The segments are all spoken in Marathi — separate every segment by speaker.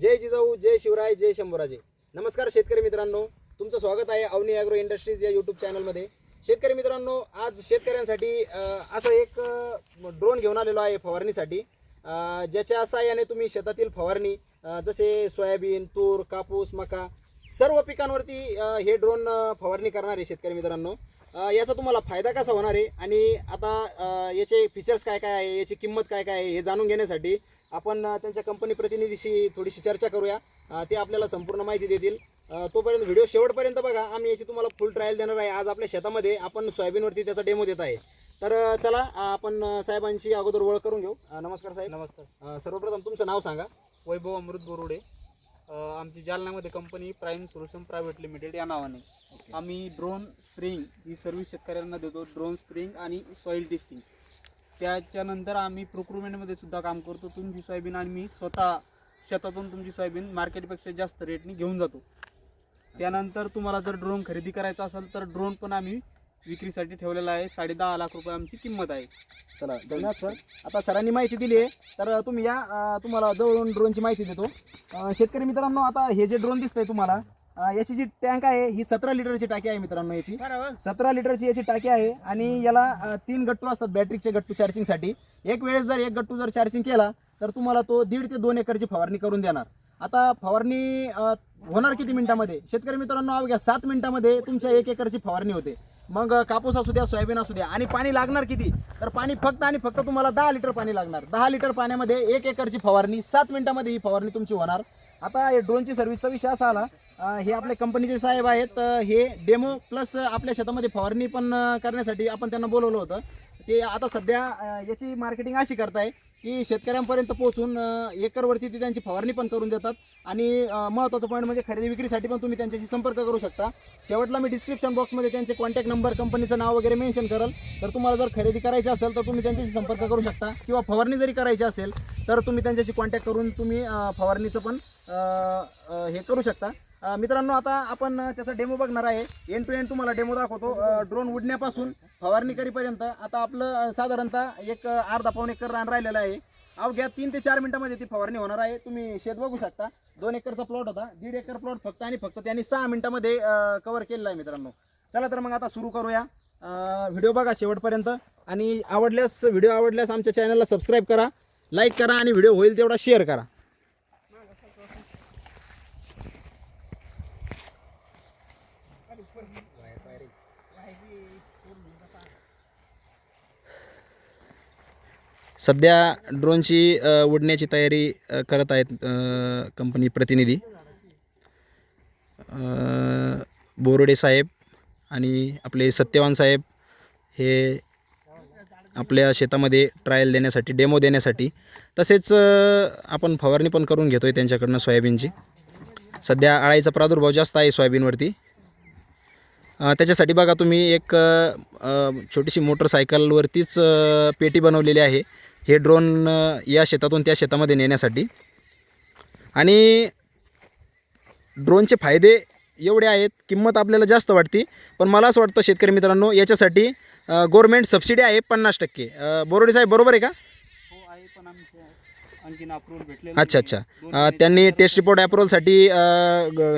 Speaker 1: जय जिजाऊ जय शिवराय जय शंभूराजे. नमस्कार शेतकरी मित्रांनो. तुमचं स्वागत आहे अवनी ॲग्रो इंडस्ट्रीज या यूट्यूब चॅनलमध्ये शेतकरी मित्रांनो आज शेतकऱ्यांसाठी असं एक ड्रोन घेऊन आलेलो आहे फवारणीसाठी. ज्याच्या सहाय्याने तुम्ही शेतातील फवारणी जसे सोयाबीन तूर कापूस मका सर्व पिकांवरती हे ड्रोन फवारणी करणार आहे शेतकरी मित्रांनो. याचा तुम्हाला फायदा कसा होणार आहे? आणि आता याचे फीचर्स काय काय आहे? याची किंमत काय काय आहे? हे जाणून घेण्यासाठी आपण त्यांच्या कंपनी प्रतिनिधीशी थोडीशी चर्चा करूया. ते आपल्याला संपूर्ण माहिती देतील. तोपर्यंत व्हिडिओ शेवटपर्यंत बघा. आम्ही याची तुम्हाला फुल ट्रायल देणार आहे. आज आपल्या शेतामध्ये आपण सोयाबीनवरती त्याचा डेमो देत आहे. तर चला आपण साहेबांची अगोदर ओळख करून घेऊ. नमस्कार साहेब.
Speaker 2: नमस्कार.
Speaker 1: सर्वप्रथम तुमचं नाव सांगा.
Speaker 2: वैभव अमृत बोरुडे. आमची जालन्यामध्ये company prime solution private limited या नावाने. आम्ही ड्रोन स्प्रिंग ही सर्व्हिस शेतकऱ्यांना देतो. ड्रोन स्प्रिंग आणि सॉईल टेस्टिंग त्याच्यानंतर आम्ही प्रोक्रुमेंटमध्ये सुद्धा काम करतो. तुमची सोयाबीन आणि मी स्वतः शेतातून तुमची सोयाबीन मार्केटपेक्षा जास्त रेटने घेऊन जातो. त्यानंतर तुम्हाला जर ड्रोन खरेदी करायचा असेल तर ड्रोन पण आम्ही विक्रीसाठी ठेवलेला आहे. साडे दहा लाख रुपये आमची किंमत आहे.
Speaker 1: चला धन्यवाद सर आता सरांनी माहिती दिली आहे. तर तुम्ही या तुम्हाला जवळून ड्रोनची माहिती देतो. शेतकरी मित्रांनो आता हे जे ड्रोन दिसतंय तुम्हाला अ, याची जी टँक आहे ही सतरा लिटरची टाकी आहे मित्रांनो याची. सतरा लिटरची याची टाकी आहे आणि याला अ, तीन गट्टू असतात बॅटरीचे गट्टू चार्जिंगसाठी. एक वेळेस जर एक गट्टू जर चार्जिंग केला तर तुम्हाला तो दीड ते दोन एकरची फवारणी करून देणार. आता फवारणी अ, होणार किती मिनिटामध्ये? शेतकरी मित्रांनो अवघ्या सात मिनिटामध्ये तुमच्या एक एकरची फवारणी होते. मग अ, कापूस असू द्या सोयाबीन असू द्या आणि पाणी लागणार किती? तर पाणी फक्त आणि फक्त तुम्हाला दहा लिटर पाणी लागणार. दहा लिटर पाण्यामध्ये एक एकरची फवारणी सात मिनिटामध्ये ही फवारणी तुमची होणार. आता ड्रोनची सर्व्हिसचा विषय असा आला. हे आपल्या कंपनीचे साहेब आहेत. हे डेमो प्लस आपल्या शेतामध्ये फवारणी पण करण्यासाठी आपण त्यांना बोलवलं होतं. ते आता सध्या याची मार्केटिंग अशी करताय. की शेतकऱ्यांपर्यंत पोहोचून अ, एकरवरती ती त्यांची फवारणी पण करून देतात. आणि अ, महत्त्वाचं पॉईंट म्हणजे खरेदी विक्रीसाठी पण तुम्ही त्यांच्याशी संपर्क करू शकता. शेवटला मी डिस्क्रिप्शन बॉक्समध्ये त्यांचे कॉन्टॅक्ट नंबर कंपनीचं नाव वगैरे मेन्शन करेल. तर तुम्हाला जर खरेदी करायची असेल तर तुम्ही त्यांच्याशी संपर्क करू शकता. किंवा फवारणी जरी करायची असेल तर तुम्ही त्यांच्याशी कॉन्टॅक्ट करून तुम्ही अ, फवारणीचं पण अ, अ, हे करू शकता. मित्रांनो आता आपण त्याचा डेमो बघणार आहे. एन टू एन तुम्हाला डेमो दाखवतो. ड्रोन उडण्यापासून फवारणी करीपर्यंत आता आपलं साधारणतः एक अर्धा पाऊण एकर रान राहिलेलं आहे. अवघ्या तीन ते चार मिनिटामध्ये ती फवारणी होणार आहे. तुम्ही शेत बघू शकता. दोन एकरचा प्लॉट होता. दीड एकर प्लॉट फक्त आणि फक्त त्यांनी सहा मिनिटामध्ये कवर केलेला आहे मित्रांनो. चला तर मग आता सुरू करूया. व्हिडिओ बघा शेवटपर्यंत. आणि आवडल्यास व्हिडिओ आवडल्यास आमच्या चॅनलला सबस्क्राईब करा लाईक करा आणि व्हिडिओ होईल तेवढा शेअर करा. सध्या ड्रोनची उडण्याची तयारी करत आहेत कंपनी प्रतिनिधी. अ, बोरुडे साहेब आणि आपले सत्यवान साहेब हे आपल्या शेतामध्ये ट्रायल देण्यासाठी डेमो देण्यासाठी. तसेच आपण फवारणी पण करून घेतो आहे त्यांच्याकडनं सोयाबीनची. सध्या अळाईचा प्रादुर्भाव जास्त आहे सोयाबीनवरती. त्याच्यासाठी बघा तुम्ही एक छोटीशी मोटरसायकलवरतीच पेटी बनवलेली आहे. हे ड्रोन या शेतातून त्या शेतामध्ये नेण्यासाठी. आणि ड्रोनचे फायदे एवढे आहेत किंमत आपल्याला जास्त वाटते. पण मला असं वाटतं शेतकरी मित्रांनो याच्यासाठी गव्हर्मेंट सबसिडी आहे पन्नास टक्के. अ, बोरोडे साहेब बरोबर आहे का?
Speaker 2: हो आहे पण आमच्या
Speaker 1: अच्छा अच्छा. त्यांनी टेस्ट रिपोर्ट ॲप्रुव्हलसाठी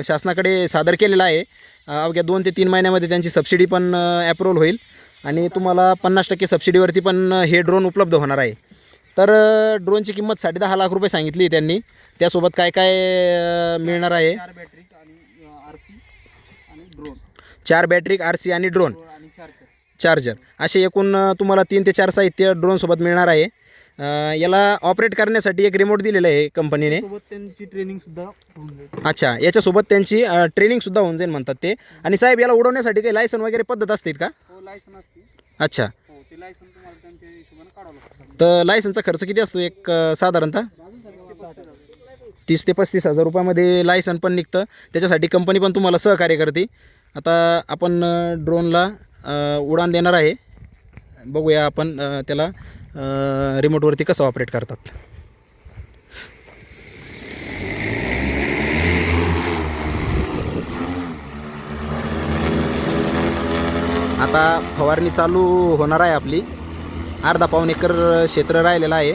Speaker 1: शासनाकडे सादर केलेला आहे. अवघ्या दोन ते तीन महिन्यामध्ये त्यांची सबसिडी पण ॲप्रुव्हल होईल. आणि तुम्हाला पन्नास टक्के सबसिडीवरती पण हे ड्रोन उपलब्ध होणार आहे. तर ड्रोनची किंमत साडे दहा लाख रुपये सांगितली त्यांनी. त्यासोबत काय काय मिळणार आहे?
Speaker 2: चार बॅटरी आर सी आणि ड्रोन चार्जर
Speaker 1: असे एकूण तुम्हाला तीन ते चार साहित्य ड्रोनसोबत मिळणार आहे. याला ऑपरेट करण्यासाठी एक रिमोट दिलेलं आहे कंपनीने
Speaker 2: त्यांची ट्रेनिंग सुद्धा होऊन जाईल.
Speaker 1: अच्छा याच्यासोबत त्यांची ट्रेनिंगसुद्धा होऊन जाईल म्हणतात ते. आणि साहेब याला उडवण्यासाठी काही लायसन वगैरे पद्धत असतील का?
Speaker 2: हो लायसन असते
Speaker 1: अच्छा.
Speaker 2: हो
Speaker 1: तर लायसनचा खर्च किती असतो एक साधारणतः? तीस ते पस्तीस हजार रुपयामध्ये लायसन पण निघतं. त्याच्यासाठी कंपनी पण तुम्हाला सहकार्य करते. आता आपण ड्रोनला उडान देणार आहे. बघूया आपण त्याला. रिमोटवरती कसं ऑपरेट करतात? आता फवारणी चालू होणार आहे आपली. अर्धा पाऊन एकर क्षेत्र राहिलेलं आहे.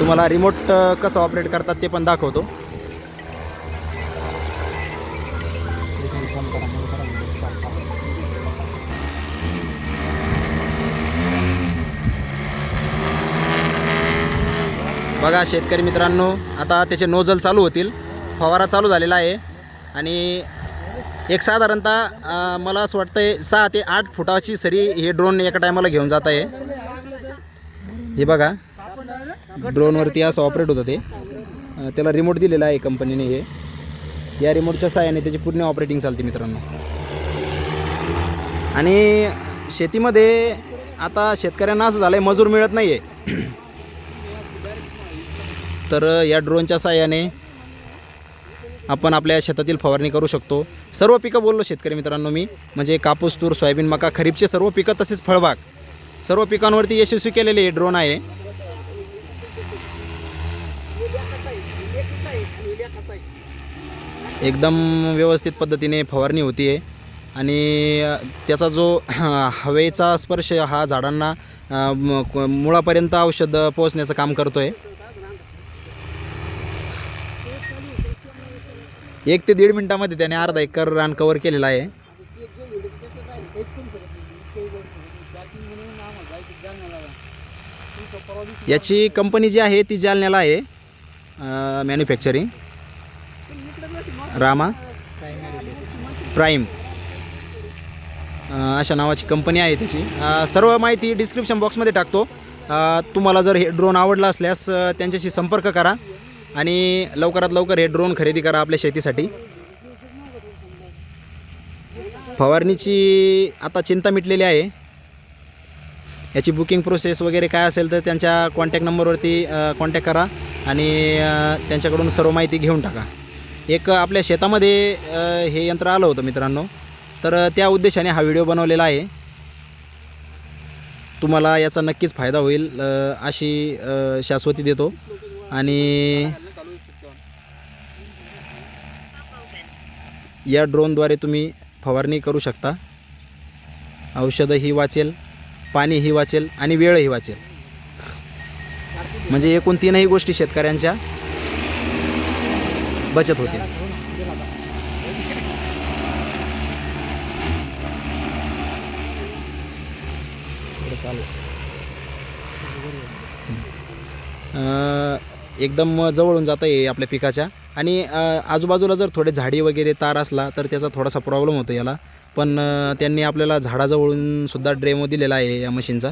Speaker 1: तुम्हाला रिमोट कसं ऑपरेट करतात ते पण दाखवतो. बघा शेतकरी मित्रांनो आता त्याचे नोजल चालू होतील. फवारा चालू झालेला आहे. आणि एक साधारणतः मला असं वाटतंय सहा ते आठ फुटाची सरी हे ड्रोन एका टायमाला घेऊन जात आहे. हे बघा ड्रोनवरती असं ऑपरेट होतं ते. त्याला रिमोट दिलेला आहे कंपनीने हे. या रिमोटच्या सहाय्याने त्याची पूर्ण ऑपरेटिंग चालते मित्रांनो. आणि शेतीमध्ये आता शेतकऱ्यांना असं झालं आहे मजूर मिळत नाही आहे तर या ड्रोनच्या सहाय्याने आपण आपल्या शेतातील फवारणी करू शकतो. सर्व पिकं बोललो शेतकरी मित्रांनो मी. म्हणजे कापूस तूर सोयाबीन मका खरीपचे सर्व पिकं तसेच फळबाग. सर्व पिकांवरती यशस्वी केलेले हे ड्रोन आहे. एकदम व्यवस्थित पद्धतीने फवारणी होती आहे आणि त्याचा जो हवेचा स्पर्श हा झाडांना म- मुळापर्यंत औषध पोहोचण्याचं काम करतो आहे एक ते दीड मिनिटामध्ये त्याने अर्धा एकर रान कवर केलेला आहे. याची कंपनी जी आहे ती जालन्याला आहे मॅन्युफॅक्चरिंग रामा. प्राईम अशा नावाची कंपनी आहे त्याची. सर्व माहिती डिस्क्रिप्शन बॉक्समध्ये टाकतो. तुम्हाला जर हे ड्रोन आवडला असल्यास त्यांच्याशी संपर्क करा. आणि लवकरात लवकर हे ड्रोन खरेदी करा आपल्या शेतीसाठी. फवारणीची आता चिंता मिटलेली आहे. याची बुकिंग प्रोसेस वगैरे काय असेल तर त्यांच्या कॉन्टॅक्ट नंबरवरती कॉन्टॅक्ट करा आणि त्यांच्याकडून सर्व माहिती घेऊन टाका. एक आपल्या शेतामध्ये हे यंत्र आलं होतं मित्रांनो. तर त्या उद्देशाने हा व्हिडिओ बनवलेला आहे. तुम्हाला याचा नक्कीच फायदा होईल अशी शाश्वती देतो. आणि या ड्रोनद्वारे तुम्ही फवारणी करू शकता. औषधंही वाचेल पाणीही वाचेल आणि वेळही वाचेल. म्हणजे एकूण तीनही गोष्टी शेतकऱ्यांच्या बचत होतील चालू एकदम जवळून जातं आहे आपल्या पिकाच्या. आणि आजूबाजूला जर थोडे झाडी वगैरे तार असला तर त्याचा थोडासा प्रॉब्लेम होतो याला. पण त्यांनी आपल्याला झाडाजवळून सुद्धा ड्रेमो दिलेला आहे या मशीनचा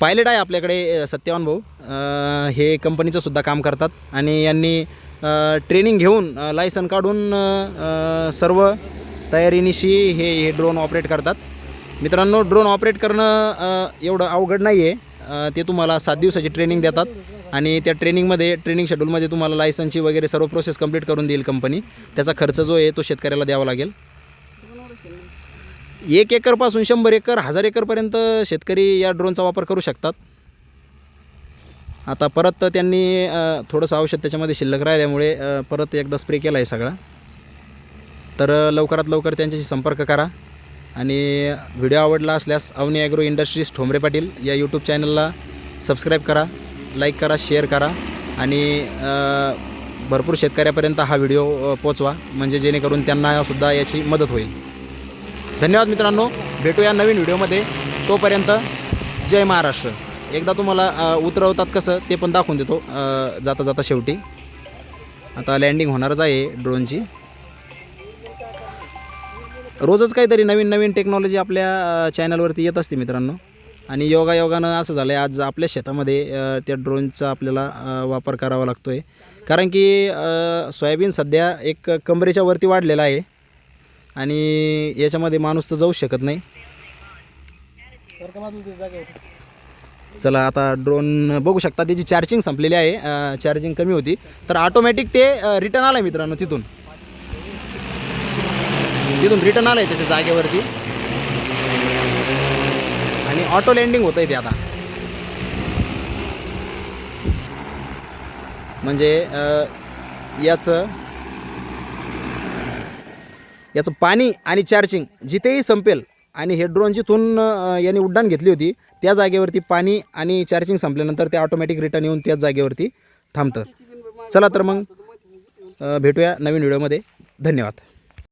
Speaker 1: पायलट आहे आपल्याकडे सत्यवान भाऊ. हे कंपनीचं सुद्धा काम करतात. आणि यांनी ट्रेनिंग घेऊन लायसन काढून सर्व तयारीनिशी हे हे ड्रोन ऑपरेट करतात. मित्रांनो ड्रोन ऑपरेट करणं एवढं अवघड नाही आहे ते तुम्हाला सात दिवसाची ट्रेनिंग देतात. आणि त्या ट्रेनिंगमध्ये ट्रेनिंग शेड्यूलमध्ये तुम्हाला लायसनची वगैरे सर्व प्रोसेस कंप्लीट करून देईल कंपनी त्याचा खर्च जो आहे तो शेतकऱ्याला द्यावा लागेल. एक एकरपासून शंभर एकर हजार एकरपर्यंत शेतकरी या ड्रोनचा वापर करू शकतात. आता परत त्यांनी थोडंसं औषध त्याच्यामध्ये शिल्लक राहिल्यामुळे परत एकदा स्प्रे केला आहे सगळा. तर लवकरात लवकर त्यांच्याशी संपर्क करा. आणि व्हिडिओ आवडला असल्यास अवनी ॲग्रो इंडस्ट्रीज ठोंबरे पाटील या यूट्यूब चॅनलला सबस्क्राईब करा. लाईक करा शेअर करा आणि भरपूर शेतकऱ्यापर्यंत हा व्हिडिओ पोचवा. म्हणजे जेणेकरून त्यांनासुद्धा याची मदत होईल. धन्यवाद मित्रांनो. भेटूया नवीन व्हिडिओमध्ये. तोपर्यंत जय महाराष्ट्र. एकदा तुम्हाला उतरवतात कसं ते पण दाखवून देतो. जाता जाता शेवटी. आता लँडिंग होणारच आहे ड्रोनची रोजच काहीतरी नवीन नवीन टेक्नॉलॉजी आपल्या चॅनलवरती येत असते मित्रांनो. आणि योगा योगानं असं झालं आहे आज आपल्या शेतामध्ये त्या ड्रोनचा आपल्याला वापर करावा लागतो आहे कारण की सोयाबीन सध्या एक कमरेच्या वरती वाढलेला आहे. आणि याच्यामध्ये माणूस तर जाऊ शकत नाही. चला आता ड्रोन बघू शकता त्याची चार्जिंग संपलेली आहे. चार्जिंग कमी होती. तर ऑटोमॅटिक ते रिटर्न आलं आहे मित्रांनो तिथून. तिथून रिटर्न आलं आहे त्याच्या जागेवरती. आणि ऑटो लँडिंग होतं आहे ते आता. म्हणजे याचं याचं पाणी आणि चार्जिंग जिथेही संपेल आणि हे ड्रोन जिथून याने उड्डाण घेतली होती त्या जागेवरती पाणी आणि चार्जिंग संपल्यानंतर ते ऑटोमॅटिक रिटर्न येऊन त्याच जागेवरती थांबतं. चला तर मग भेटूया नवीन व्हिडिओमध्ये. धन्यवाद.